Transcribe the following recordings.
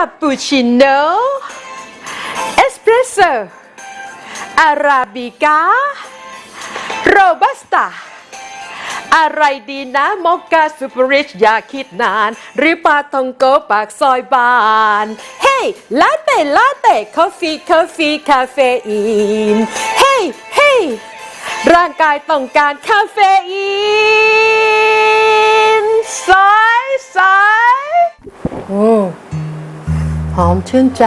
คาปูชิโน่เอสเปรสโซ่อาราบิก้าโรบัสต้าอะไรดีนะมอกกาซูเปอร์ริชอย่าคิดนาน หรือปาทองโกปากซอยบาน เฮ้ยลาเต้ลาเต้คอฟฟี่คอฟฟี่คาเฟอีน เฮ้ยเฮ้ยร่างกายต้องการคาเฟอีนสายสายอืม หอมชื่นใจ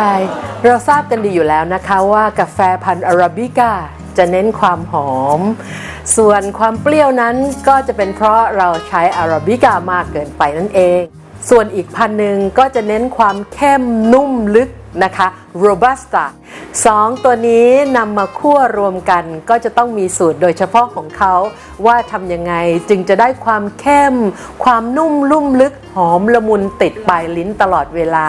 เราทราบกันดีอยู่แล้วนะคะว่ากาแฟพันธุ์อาราบิก้าจะเน้นความหอม ส่วนความเปรี้ยวนั้นก็จะเป็นเพราะเราใช้อาราบิก้ามากเกินไปนั่นเอง ส่วนอีกพันหนึ่งก็จะเน้นความเข้มนุ่มลึกนะคะ robusta สองตัวนี้นำมาคั่วรวมกันก็จะต้องมีสูตรโดยเฉพาะของเขา ว่าทำยังไงจึงจะได้ความเข้ม ความนุ่มลุ่มลึกหอมละมุนติดปลายลิ้นตลอดเวลา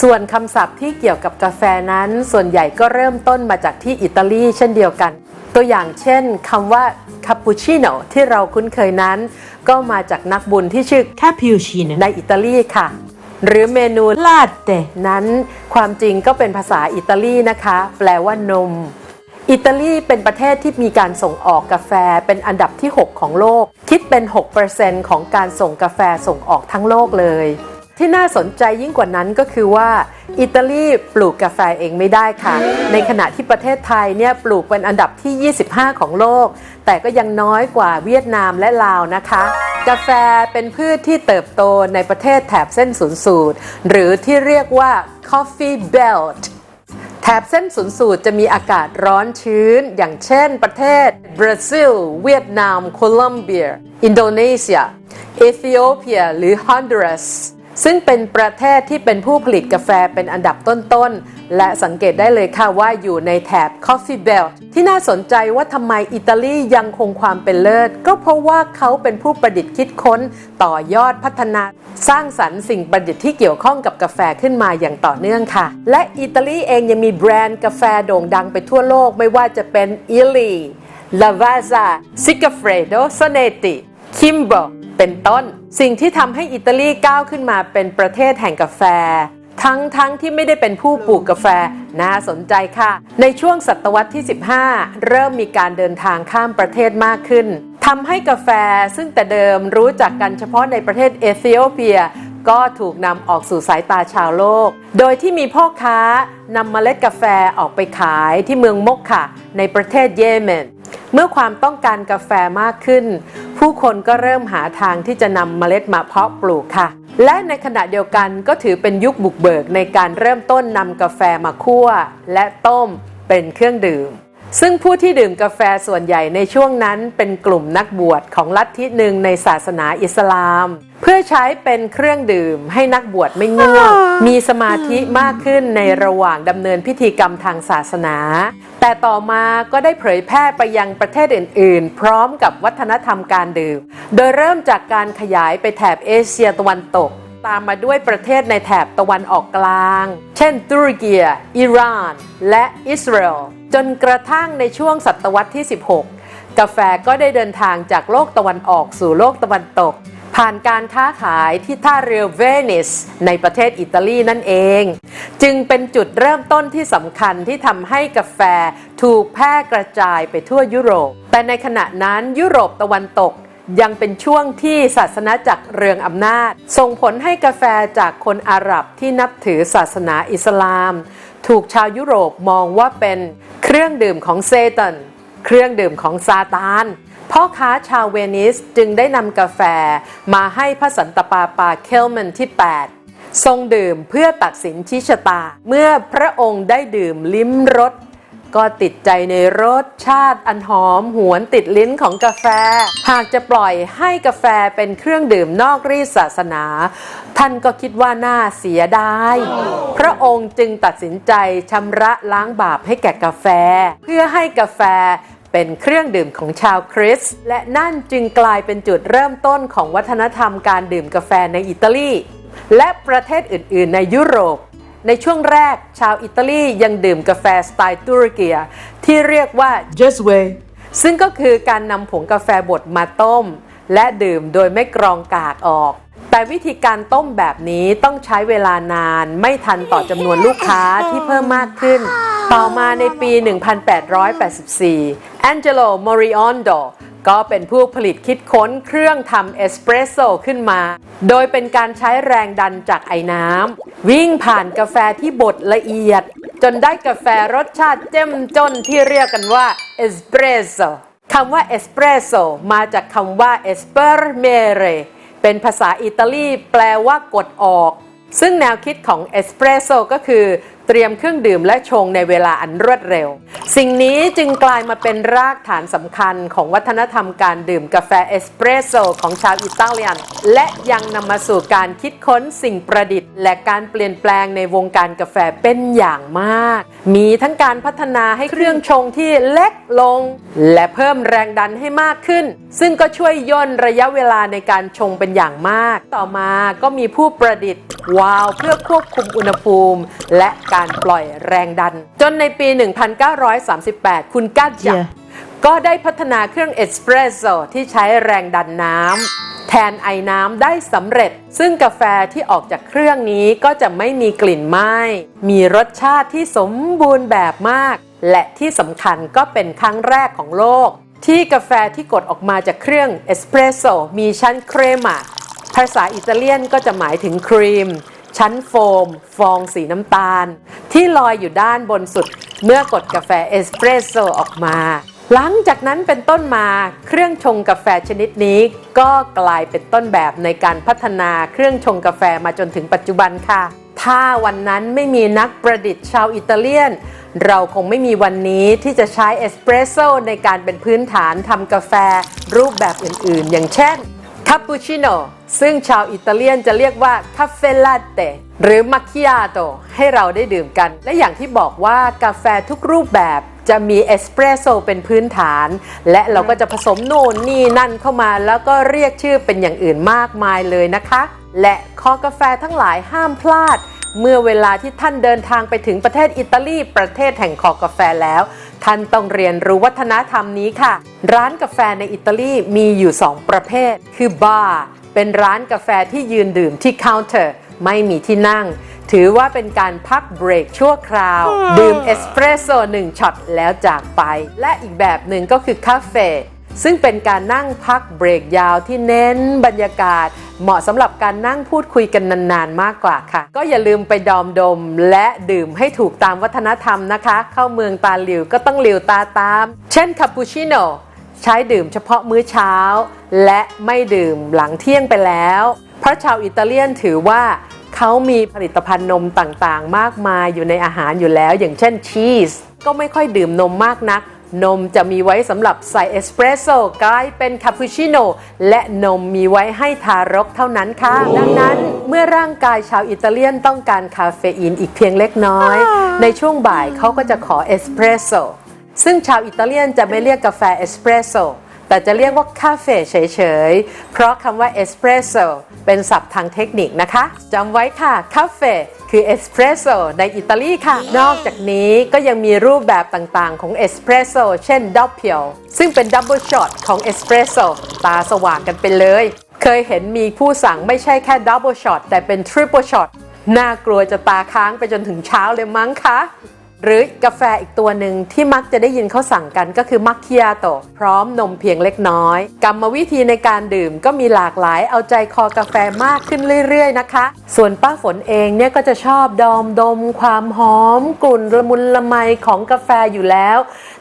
ส่วนคำศัพท์ที่เกี่ยวกับกาแฟนั้น ส่วนใหญ่ก็เริ่มต้นมาจากที่อิตาลีเช่นเดียวกัน ตัวอย่างเช่นคำว่าคาปูชิโนที่เราคุ้นเคยนั้น ก็มาจากนักบุญที่ชื่อ Cappuccino. ในอิตาลีค่ะ หรือเมนูลาเต้นั้น ความจริงก็เป็นภาษาอิตาลีนะคะ แปลว่านม อิตาลีเป็นประเทศที่มีการส่งออกกาแฟเป็นอันดับที่ 6 ของโลก คิดเป็น 6%ของการส่งกาแฟส่งออกทั้งโลกเลย ที่น่าสนใจยิ่งกว่านั้นก็คือว่า อิตาลีปลูกกาแฟเองไม่ได้ค่ะ ในขณะที่ประเทศไทยเนี่ยปลูกเป็นอันดับที่ 25 ของโลก แต่ก็ยังน้อยกว่าเวียดนามและลาวนะคะ กาแฟเป็นพืชที่เติบโตในประเทศแถบเส้นศูนย์สูตร หรือที่เรียกว่า coffee belt แถบเส้นศูนย์สูตรจะมีอากาศร้อนชื้น อย่างเช่นประเทศ บราซิล เวียดนาม โคลอมเบีย อินโดนีเซียเอธิโอเปีย หรือฮอนดูรัส ซึ่งเป็นประเทศที่เป็นผู้ผลิตกาแฟเป็นอันดับต้นๆ และสังเกตได้เลยค่ะว่าอยู่ในแถบ Coffee Belt ที่น่าสนใจว่าทำไมอิตาลียังคงความเป็นเลิศ ก็เพราะว่าเขาเป็นผู้ประดิษฐ์คิดค้น ต่อยอดพัฒนาสร้างสรรค์สิ่งประดิษฐ์ที่เกี่ยวข้องกับกาแฟขึ้นมาอย่างต่อเนื่องค่ะ และอิตาลีเองยังมีแบรนด์กาแฟโด่งดังไปทั่วโลกไม่ว่าจะเป็นอิลีลาวาซาซิกาเฟรโดโซเนติคิมโบเป็นต้น สิ่งที่ทำให้อิตาลีก้าวขึ้นมาเป็นประเทศแห่งกาแฟ ทั้งทั้งที่ไม่ได้เป็นผู้ปลูกกาแฟน่าสนใจค่ะ ในช่วงศตวรรษที่ 15 เริ่มมีการเดินทางข้ามประเทศมากขึ้นทำให้กาแฟซึ่งแต่เดิมรู้จักกันเฉพาะในประเทศเอธิโอเปียก็ถูกนำออกสู่สายตาชาวโลก โดยที่มีพ่อค้านำเมล็ดกาแฟออกไปขายที่เมืองมกค่ะ ในประเทศเยเมน เมื่อความต้องการกาแฟมากขึ้น ผู้คนก็เริ่มหาทางที่จะนำเมล็ดมาเพาะปลูกค่ะ และในขณะเดียวกันก็ถือเป็นยุคบุกเบิกในการเริ่มต้นนำกาแฟมาคั่ว และต้มเป็นเครื่องดื่ม ซึ่งผู้ที่ดื่มกาแฟส่วนใหญ่ในช่วงนั้นเป็นกลุ่มนักบวชของลัทธิหนึ่งในศาสนาอิสลาม เพื่อใช้เป็นเครื่องดื่มให้นักบวชไม่ง่วง มีสมาธิมากขึ้นในระหว่างดำเนินพิธีกรรมทางศาสนา แต่ต่อมาก็ได้เผยแพร่ไปยังประเทศอื่น ๆ พร้อมกับวัฒนธรรมการดื่ม โดยเริ่มจากการขยายไปแถบเอเชียตะวันตกตามมาด้วยประเทศในแถบตะวันออกกลาง เช่นตุรกีอิหร่าน และอิสราเอล จนกระทั่งในช่วงศตวรรษที่ 16 กาแฟก็ได้เดินทางจากโลกตะวันออกสู่โลกตะวันตก ผ่านการค้าขายที่ท่าเรือเวนิสในประเทศอิตาลีนั่นเอง จึงเป็นจุดเริ่มต้นที่สำคัญที่ทำให้กาแฟถูกแพร่กระจายไปทั่วยุโรป แต่ในขณะนั้นยุโรปตะวันตกยังเป็นช่วงที่ศาสนาจักรเรืองอำนาจ ส่งผลให้กาแฟจากคนอาหรับที่นับถือศาสนาอิสลาม ถูกชาวยุโรปมองว่าเป็นเครื่องดื่มของเซตัน เครื่องดื่มของซาตาน พ่อค้าชาวเวนิสจึงได้นำกาแฟมาให้พระสันตปาปาเคลเมนที่ 8 ทรงดื่มเพื่อตัดสินชิชะตา เมื่อพระองค์ได้ดื่มลิ้มรส ก็ติดใจในรสชาติอันหอมหวนติดลิ้นของกาแฟ หากจะปล่อยให้กาแฟเป็นเครื่องดื่มนอกรีศาสนา ท่านก็คิดว่าน่าเสียดาย พระองค์จึงตัดสินใจชำระล้างบาปให้แก่กาแฟ เพื่อให้กาแฟเป็นเครื่องดื่มของชาวคริสต์และนั่นจึงกลายเป็นจุดเริ่มต้นของวัฒนธรรมการดื่มกาแฟในอิตาลี และประเทศอื่น ๆ ในยุโรป ในช่วงแรกชาวอิตาลียังดื่มกาแฟสไตล์ตุรกีที่เรียกว่า Just way. ซึ่งก็คือการนำผงกาแฟบดมาต้ม และดื่มโดยไม่กรองกากออก แต่วิธีการต้มแบบนี้ต้องใช้เวลานานไม่ทันต่อจำนวนลูกค้าที่เพิ่มมากขึ้น ต่อมาในปี 1884 แองเจโล มอริออนโด ก็เป็นผู้ผลิตคิดค้นเครื่องทำเอสเปรสโซขึ้นมา โดยเป็นการใช้แรงดันจากไอ้น้ำวิ่งผ่านกาแฟที่บดละเอียด จนได้กาแฟรสชาติเจ้มจนที่เรียกกันว่าเอสเปรสโซคำว่าเอสเปรสโซมาจากคำว่าเอสเปรเมเรเป็นภาษาอิตาลีแปลว่ากดออก ซึ่งแนวคิดของเอสเปรสโซก็คือ เตรียมเครื่องดื่มและชงในเวลาอันรวดเร็ว สิ่งนี้จึงกลายมาเป็นรากฐานสำคัญของวัฒนธรรมการดื่มกาแฟเอสเปรสโซของชาวอิตาเลียน และยังนำมาสู่การคิดค้นสิ่งประดิษฐ์ และการเปลี่ยนแปลงในวงการกาแฟเป็นอย่างมาก มีทั้งการพัฒนาให้เครื่องชงที่เล็กลง และเพิ่มแรงดันให้มากขึ้น ซึ่งก็ช่วยย่นระยะเวลาในการชงเป็นอย่างมาก ต่อมาก็มีผู้ประดิษฐ์วาล์วเพื่อควบคุมอุณหภูมิ และการปล่อยแรงดัน จนในปี 1938 คุณกัจจะ Yeah. ก็ได้พัฒนาเครื่องเอสเปรสโซที่ใช้แรงดันน้ำแทนไอ้น้ำได้สำเร็จ ซึ่งกาแฟที่ออกจากเครื่องนี้ก็จะไม่มีกลิ่นไหม้ มีรสชาติที่สมบูรณ์แบบมาก และที่สำคัญก็เป็นครั้งแรกของโลก ที่กาแฟที่กดออกมาจากเครื่องเอสเปรสโซมีชั้นเครมาภาษาอิตาเลียนก็จะหมายถึงครีม ชั้นโฟม ฟองสีน้ำตาล ที่ลอยอยู่ด้านบนสุด เมื่อกดกาแฟเอสเปรสโซออกมา หลังจากนั้นเป็นต้นมาเครื่องชงกาแฟชนิดนี้ ก็กลายเป็นต้นแบบในการพัฒนาเครื่องชงกาแฟมาจนถึงปัจจุบันค่ะ ถ้าวันนั้นไม่มีนักประดิษฐ์ชาวอิตาเลียน เราคงไม่มีวันนี้ที่จะใช้เอสเปรสโซในการเป็นพื้นฐานทำกาแฟรูปแบบอื่นๆ อย่างเช่นาปูชิโน่ซึ่งชาวอิตาเลียนจะเรียกว่าคาเฟลาเต้หรือมัคคิอาโตให้เราได้ดื่มกัน และอย่างที่บอกว่ากาแฟทุกรูปแบบจะมีเอสเปรสโซเป็นพื้นฐาน และเราก็จะผสมโน่นนี่นั่นเข้ามาแล้วก็เรียกชื่อเป็นอย่างอื่นมากมายเลยนะคะ และคอกาแฟทั้งหลายห้ามพลาด เมื่อเวลาที่ท่านเดินทางไปถึงประเทศอิตาลีประเทศแห่งคอกาแฟแล้ว ท่านต้องเรียนรู้วัฒนธรรมนี้ค่ะ ร้านกาแฟในอิตาลีมีอยู่ 2 ประเภท คือบาร์เป็นร้านกาแฟที่ยืนดื่มที่เคาน์เตอร์ ไม่มีที่นั่ง ถือว่าเป็นการพักเบรกชั่วคราว ดื่มเอสเปรสโซหนึ่งช็อตแล้วจากไป และอีกแบบหนึ่งก็คือคาเฟ่ ซึ่งเป็นการนั่งพักเบรกยาวที่เน้นบรรยากาศ เหมาะสำหรับการนั่งพูดคุยกันนานๆมากกว่าค่ะ ก็อย่าลืมไปดอมดมและดื่มให้ถูกตามวัฒนธรรมนะคะ เข้าเมืองตาหลิวก็ต้องหลิวตาตาม เช่นคาปูชิโน่ใช้ดื่มเฉพาะมื้อเช้า และไม่ดื่มหลังเที่ยงไปแล้ว เพราะชาวอิตาเลียนถือว่าเขามีผลิตภัณฑ์นมต่างๆ มากมายอยู่ในอาหารอยู่แล้ว อย่างเช่นชีสก็ไม่ค่อยดื่มนมมากนัก นมจะมีไว้สำหรับใส่เอสเปรสโซ่กลายเป็นคาปูชิโน่และนมมีไว้ให้ทารกเท่านั้นค่ะ ดังนั้นเมื่อร่างกายชาวอิตาเลียนต้องการคาเฟอีนอีกเพียงเล็กน้อย ในช่วงบ่ายเขาก็จะขอเอสเปรสโซ่ซึ่งชาวอิตาเลียนจะไม่เรียกกาแฟเอสเปรสโซ่แต่จะเรียกว่าคาเฟ่เฉยๆ เพราะคำว่าเอสเปรสโซ่เป็นศัพท์ทางเทคนิคนะคะจำไว้ค่ะคาเฟ่ คือเอสเปรสโซ่ในอิตาลีค่ะ นอกจากนี้ก็ยังมีรูปแบบต่างๆ ของเอสเปรสโซ่เช่นดับเพิลซึ่งเป็นดับเบิลช็อตของเอสเปรสโซ่ตาสว่างกันไปเลย เคยเห็นมีผู้สั่งไม่ใช่แค่ดับเบิลช็อตแต่เป็นทริปเปิลช็อตน่ากลัวจะตาค้างไปจนถึงเช้าเลยมั้งคะ หรือกาแฟอีกตัวหนึ่งที่มักจะได้ยินเขาสั่งกันก็คือมัคคิอาโตพร้อมนมเพียงเล็กน้อย กรรมวิธีในการดื่มก็มีหลากหลายเอาใจคอกาแฟมากขึ้นเรื่อยๆนะคะ ส่วนป้าฝนเองเนี่ยก็จะชอบดอมดม ความหอมกลุ่นละมุนละไมของกาแฟอยู่แล้ว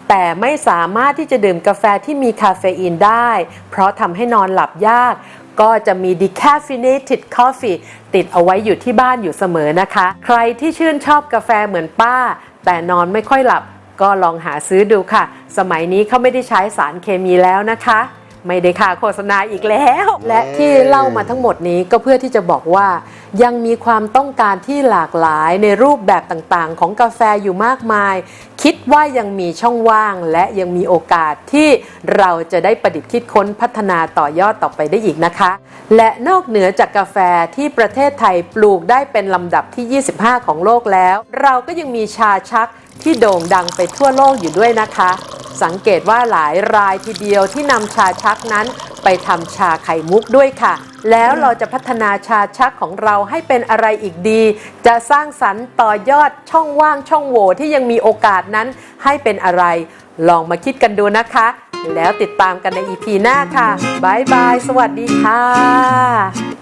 แต่ไม่สามารถที่จะดื่มกาแฟที่มีคาเฟอีนได้ เพราะทำให้นอนหลับยากก็จะมี decaffeinated coffee ติดเอาไว้อยู่ที่บ้านอยู่เสมอนะคะ ใครที่ชื่นชอบกาแฟเหมือนป้า แต่นอนไม่ค่อยหลับก็ลองหาซื้อดูค่ะ สมัยนี้เขาไม่ได้ใช้สารเคมีแล้วนะคะ ไม่ได้ค่าโฆษณาอีกแล้ว และที่เล่ามาทั้งหมดนี้ก็เพื่อที่จะบอกว่า ยังมีความต้องการที่หลากหลายในรูปแบบต่างๆ ของกาแฟอยู่มากมาย คิดว่ายังมีช่องว่าง และยังมีโอกาสที่เราจะได้ประดิษฐ์คิดค้นพัฒนาต่อยอดต่อไปได้อีกนะคะ และนอกเหนือจากกาแฟที่ประเทศไทยปลูกได้เป็นลำดับที่ 25 ของโลกแล้ว เราก็ยังมีชาชักที่โด่งดังไปทั่วโลกอยู่ด้วยนะคะ สังเกตว่าหลายรายทีเดียวที่นำชาชักนั้น ไปทำชาไข่มุกด้วยค่ะ แล้วเราจะพัฒนาชาชักของเราให้เป็นอะไรอีกดี จะสร้างสรรค์ต่อยอดช่องว่างช่องโหว่ที่ยังมีโอกาสนั้นให้เป็นอะไร ลองมาคิดกันดูนะคะ แล้วติดตามกันใน EP หน้าค่ะบายบายสวัสดีค่ะ